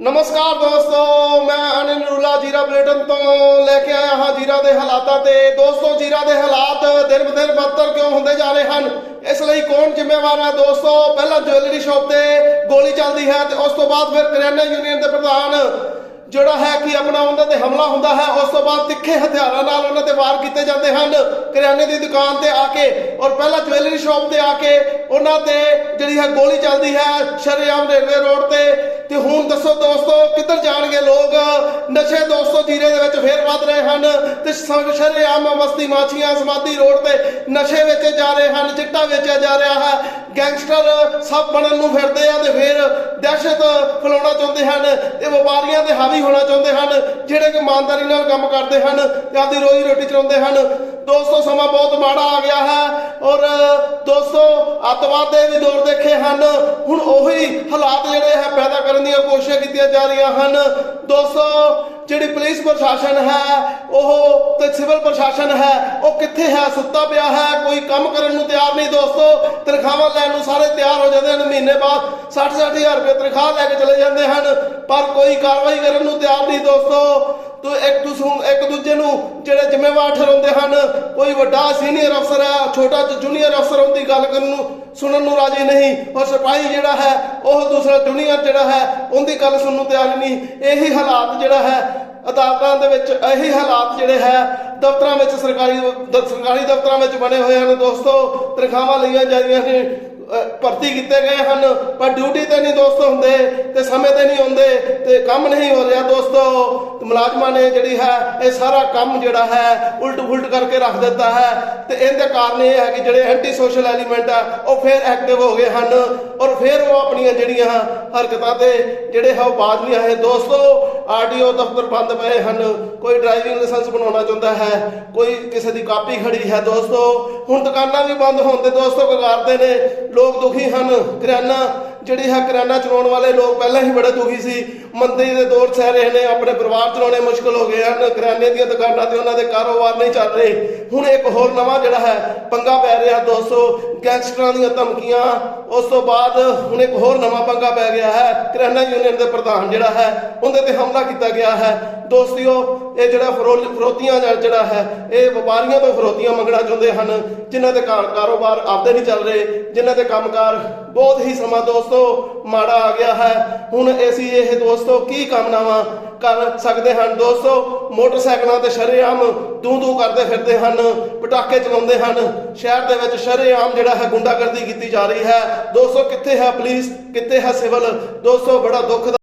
ਨਮਸਕਾਰ ਦੋਸਤੋ, ਮੈਂ ਅਨਿਲ ਜੀਰਾ ਬਲੇਟਨ ਤੋਂ ਲੈ ਕੇ ਆਇਆ ਹਾਂ ਜੀਰਾ ਦੇ ਹਾਲਾਤਾਂ ਤੇ। ਦੋਸਤੋ, ਜੀਰਾ ਦੇ ਹਾਲਾਤ ਦਿਨ ਬਦਿਨ ਬਦਤਰ ਕਿਉਂ ਹੁੰਦੇ ਜਾ ਰਹੇ ਹਨ? ਇਸ ਲਈ ਕੌਣ ਜ਼ਿੰਮੇਵਾਰ ਹੈ ਦੋਸਤੋ? ਪਹਿਲਾਂ ਜੁਐਲਰੀ ਸ਼ਾਪ ਤੇ ਗੋਲੀ ਚੱਲਦੀ ਹੈ ਤੇ ਉਸ ਤੋਂ ਬਾਅਦ ਫਿਰ ਕਰਿਆਨਾ ਯੂਨੀਅਨ ਦੇ ਪ੍ਰਧਾਨ ਜਿਹੜਾ ਹੈ ਕਿ ਆਪਣਾ ਉਹਨਾਂ ਤੇ ਹਮਲਾ ਹੁੰਦਾ ਹੈ, ਉਸ ਤੋਂ ਬਾਅਦ ਤਿੱਖੇ ਹਥਿਆਰਾਂ ਨਾਲ ਉਹਨਾਂ ਤੇ ਵਾਰ ਕੀਤੇ ਜਾਂਦੇ ਹਨ ਕਰਿਆਨੇ ਦੀ ਦੁਕਾਨ ਤੇ ਆ ਕੇ। ਔਰ ਪਹਿਲਾਂ ਜੁਐਲਰੀ ਸ਼ਾਪ ਤੇ ਆ ਕੇ ਉਹਨਾਂ ਤੇ ਜਿਹੜੀ ਹੈ ਗੋਲੀ ਚੱਲਦੀ ਹੈ ਸ਼ਰੇਆਮ ਰੇਲਵੇ ਰੋਡ ਤੇ ਤੇ ਹੁਣ ਦੱਸੋ ਦੋਸਤੋ, ਕਿੱਧਰ ਜਾਣਗੇ ਲੋਕ? ਨਸ਼ੇ ਦੋਸਤੋ, ਜੀਰੇ ਦੇ ਵਿੱਚ ਫੇਰ ਵੱਧ ਰਹੇ ਹਨ ਤੇ ਸ- ਸ਼ਰੇਆਮ ਮਸਤੀ ਮਾਛੀਆਂ ਸਮਾਧੀ ਰੋਡ ਤੇ ਨਸ਼ੇ ਵੇਚੇ ਜਾ ਰਹੇ ਹਨ, ਚਿੱਟਾ ਵੇਚਿਆ ਜਾ ਰਿਹਾ ਹੈ। ਗੈਂਗਸਟਰ ਸਭ ਬਣਨ ਨੂੰ ਫਿਰਦੇ ਆ ਤੇ ਫਿਰ ਦਹਿਸ਼ਤ ਫੈਲਾਉਣਾ ਚਾਹੁੰਦੇ ਹਨ ਤੇ ਵਪਾਰੀਆਂ ਤੇ ਹਾਵੀ ਹੋਣਾ ਚਾਹੁੰਦੇ ਹਨ, ਜਿਹੜੇ ਕਿ ਇਮਾਨਦਾਰੀ ਨਾਲ ਕੰਮ ਕਰਦੇ ਹਨ ਤੇ ਆਪਦੀ ਰੋਜੀ ਰੋਟੀ ਚਲਾਉਂਦੇ ਹਨ। ਦੋਸਤੋ, ਸਮਾਂ ਬਹੁਤ ਮਾੜਾ ਆ ਗਿਆ ਹੈ ਔਰ ਦੋਸਤੋ, ਅੱਤਵਾਦ ਦੇ ਵੀ ਦੌਰ ਦੇਖੇ ਹਨ। ਹੁਣ ਉਹੀ ਹਾਲਾਤ ਜਿਹੜੇ ਹੈ ਪੈਦਾ ਕਰਨ ਦੀਆਂ ਕੋਸ਼ਿਸ਼ਾਂ ਕੀਤੀਆਂ ਜਾ ਰਹੀਆਂ ਹਨ। ਦੋਸਤੋ, ਜਿਹੜੀ ਪੁਲਿਸ ਪ੍ਰਸ਼ਾਸਨ ਹੈ, ਉਹ ਤੇ ਸਿਵਲ ਪ੍ਰਸ਼ਾਸਨ ਹੈ, ਉਹ ਕਿੱਥੇ ਹੈ? ਸੁੱਤਾ ਪਿਆ ਹੈ, ਕੋਈ ਕੰਮ ਕਰਨ ਨੂੰ ਤਿਆਰ ਨਹੀਂ ਦੋਸਤੋ। ਤਨਖਾਹਾਂ ਲੈਣ ਨੂੰ ਸਾਰੇ ਤਿਆਰ ਹੋ ਜਾਂਦੇ ਹਨ। ਮਹੀਨੇ ਬਾਅਦ 60 ਹਜ਼ਾਰ ਰੁਪਏ ਤਨਖਾਹ ਲੈ ਕੇ ਚਲੇ ਜਾਂਦੇ ਹਨ। ਪਰ ਕੋਈ ਕਾਰਵਾਈ ਕਰਨ ਨੂੰ ਤਿਆਰ ਨਹੀਂ ਦੋਸਤੋ। ਤੋ ਇੱਕ ਦੂਸਰੂ ਇੱਕ ਦੂਜੇ ਨੂੰ ਜਿਹੜੇ ਜ਼ਿੰਮੇਵਾਰ ਠਹਿਰਾਉਂਦੇ ਹਨ, ਕੋਈ ਵੱਡਾ ਸੀਨੀਅਰ ਅਫਸਰ ਹੈ ਛੋਟਾ ਜੂਨੀਅਰ ਅਫਸਰ ਉਹਦੀ ਗੱਲ ਕਰਨ ਨੂੰ, ਸੁਣਨ ਨੂੰ ਰਾਜੀ ਨਹੀਂ, ਔਰ ਸਿਪਾਹੀ ਜਿਹੜਾ ਹੈ, ਉਹ ਦੂਸਰਾ ਜੂਨੀਅਰ ਜਿਹੜਾ ਹੈ, ਉਹਦੀ ਗੱਲ ਸੁਣਨ ਨੂੰ ਤਿਆਰ ਨਹੀਂ। ਇਹੀ ਹਾਲਾਤ ਜਿਹੜਾ ਹੈ, ਅਦਾਲਤਾਂ ਦੇ ਵਿੱਚ ਇਹੀ ਹਾਲਾਤ ਜਿਹੜੇ ਹੈ, ਦਫ਼ਤਰਾਂ ਵਿੱਚ ਸਰਕਾਰੀ ਸਰਕਾਰੀ ਦਫ਼ਤਰਾਂ ਵਿੱਚ ਬਣੇ ਹੋਏ ਹਨ। ਦੋਸਤੋ, ਤਨਖਾਹਾਂ ਲਈਆਂ ਜਾਂਦੀਆਂ ਨੇ ਭਰਤੀ ਕੀਤੇ ਗਏ ਹਨ, ਪਰ ਡਿਊਟੀ ਤੇ ਨਹੀਂ ਦੋਸਤੋ ਹੁੰਦੇ ਤੇ ਸਮੇਂ ਤੇ ਨਹੀਂ ਆਉਂਦੇ ਤੇ ਕੰਮ ਨਹੀਂ ਹੋ ਰਿਹਾ ਦੋਸਤੋ। ਮੁਲਾਜ਼ਮਾਂ ਨੇ ਜਿਹੜੀ ਹੈ, ਇਹ ਸਾਰਾ ਕੰਮ ਜਿਹੜਾ ਹੈ ਉਲਟ ਫੁਲਟ ਕਰਕੇ ਰੱਖ ਦਿੱਤਾ ਹੈ। ਤੇ ਇਹਦੇ ਕਾਰਨ ਇਹ ਹੈ ਕਿ ਜਿਹੜੇ ਐਂਟੀ ਸੋਸ਼ਲ ਐਲੀਮੈਂਟ ਆ, ਉਹ ਫੇਰ ਐਕਟਿਵ ਹੋ ਗਏ ਹਨ ਔਰ ਫੇਰ ਉਹ ਆਪਣੀਆਂ ਜਿਹੜੀਆਂ ਹਰਕਤਾਂ ਤੇ ਜਿਹੜੇ ਹੈ ਉਹ ਬਾਜ਼ ਨਹੀਂ ਆਏ। ਦੋਸਤੋ ਆਰਡੀਓ ਦਫ਼ਤਰ ਬੰਦ ਪਏ ਹਨ। ਕੋਈ ਡਰਾਈਵਿੰਗ ਲਾਇਸੈਂਸ ਬਣਾਉਣਾ ਚਾਹੁੰਦਾ ਹੈ, ਕੋਈ ਕਿਸੇ ਦੀ ਕਾਪੀ ਖੜੀ ਹੈ। ਦੋਸਤੋ, ਹੁਣ ਦੁਕਾਨਾਂ ਵੀ ਬੰਦ ਹੋਣ ਤੇ ਦੋਸਤੋ, ਕਗਾਰਦੇ ਨੇ। ਲੋਕ ਦੁਖੀ ਹਨ। ਕਰਿਆਨਾ ਜਿਹੜੀ ਹੈ ਕਰਿਆਨਾ ਚਲਾਉਣ ਵਾਲੇ ਲੋਕ ਪਹਿਲਾਂ ਹੀ ਬੜੇ ਦੁਖੀ ਸੀ। ਮੰਦੀ ਦੇ ਦੌਰ ਸਹਿ ਰਹੇ ਨੇ, ਆਪਣੇ ਪਰਿਵਾਰ ਚਲਾਉਣੇ ਮੁਸ਼ਕਲ ਹੋ ਗਏ ਹਨ। ਕਰਿਆਨੇ ਦੀਆਂ ਦੁਕਾਨਾਂ ਤੇ ਉਹਨਾਂ ਦੇ ਕਾਰੋਬਾਰ ਨਹੀਂ ਚੱਲ ਰਹੇ। ਹੁਣ ਇੱਕ ਹੋਰ ਨਵਾਂ ਜਿਹੜਾ ਹੈ, ਪੰਗਾ ਪੈ ਰਿਹਾ ਦੋਸਤੋ, ਗੈਂਗਸਟਰਾਂ ਦੀਆਂ ਧਮਕੀਆਂ। ਉਸ ਤੋਂ ਬਾਅਦ ਹੁਣ ਇੱਕ ਹੋਰ ਨਵਾਂ ਪੰਗਾ ਪੈ ਗਿਆ ਹੈ, ਕਰਿਆਨਾ ਯੂਨੀਅਨ ਦੇ ਪ੍ਰਧਾਨ ਜਿਹੜਾ ਹੈ, ਉਹਦੇ ਤੇ ਹਮਲਾ ਕੀਤਾ ਗਿਆ ਹੈ। ਦੋਸਤਿਓ ਇਹ ਜਿਹੜਾ ਫਰੋਤੀਆਂ ਜਿਹੜਾ ਹੈ, ਇਹ ਵਪਾਰੀਆਂ ਤੋਂ ਫਰੋਤੀਆਂ ਮੰਗਣਾ ਚਾਹੁੰਦੇ ਹਨ, ਜਿਨ੍ਹਾਂ ਦੇ ਕਾਰੋਬਾਰ ਆਪਦੇ ਨਹੀਂ ਚੱਲ ਰਹੇ, ਜਿਨ੍ਹਾਂ ਦੇ ਕੰਮਕਾਰ ਬਹੁਤ ਹੀ ਸਮਾਂ ਦੋਸਤੋ ਮਾੜਾ ਆ ਗਿਆ ਹੈ। ਹੁਣ ਅਸੀਂ ਇਹ ਦੋਸਤੋ ਕੀ ਕਾਮਨਾਵਾਂ ਕਰ ਸਕਦੇ ਹਨ ਦੋਸਤੋ, ਮੋਟਰਸਾਈਕਲਾਂ ਤੇ ਸ਼ਰੇਆਮ ਦੂ ਦੂ ਕਰਦੇ ਫਿਰਦੇ ਹਨ, ਪਟਾਕੇ ਚਲਾਉਂਦੇ ਹਨ। ਸ਼ਹਿਰ ਦੇ ਵਿੱਚ ਸ਼ਰੇਆਮ ਜਿਹੜਾ ਹੈ ਗੁੰਡਾਗਰਦੀ ਕੀਤੀ ਜਾ ਰਹੀ ਹੈ। ਦੋਸਤੋ, ਕਿੱਥੇ ਹੈ ਪੁਲਿਸ? ਕਿੱਥੇ ਹੈ ਸਿਵਲ? ਦੋਸਤੋ, ਬੜਾ ਦੁੱਖ ਦਾ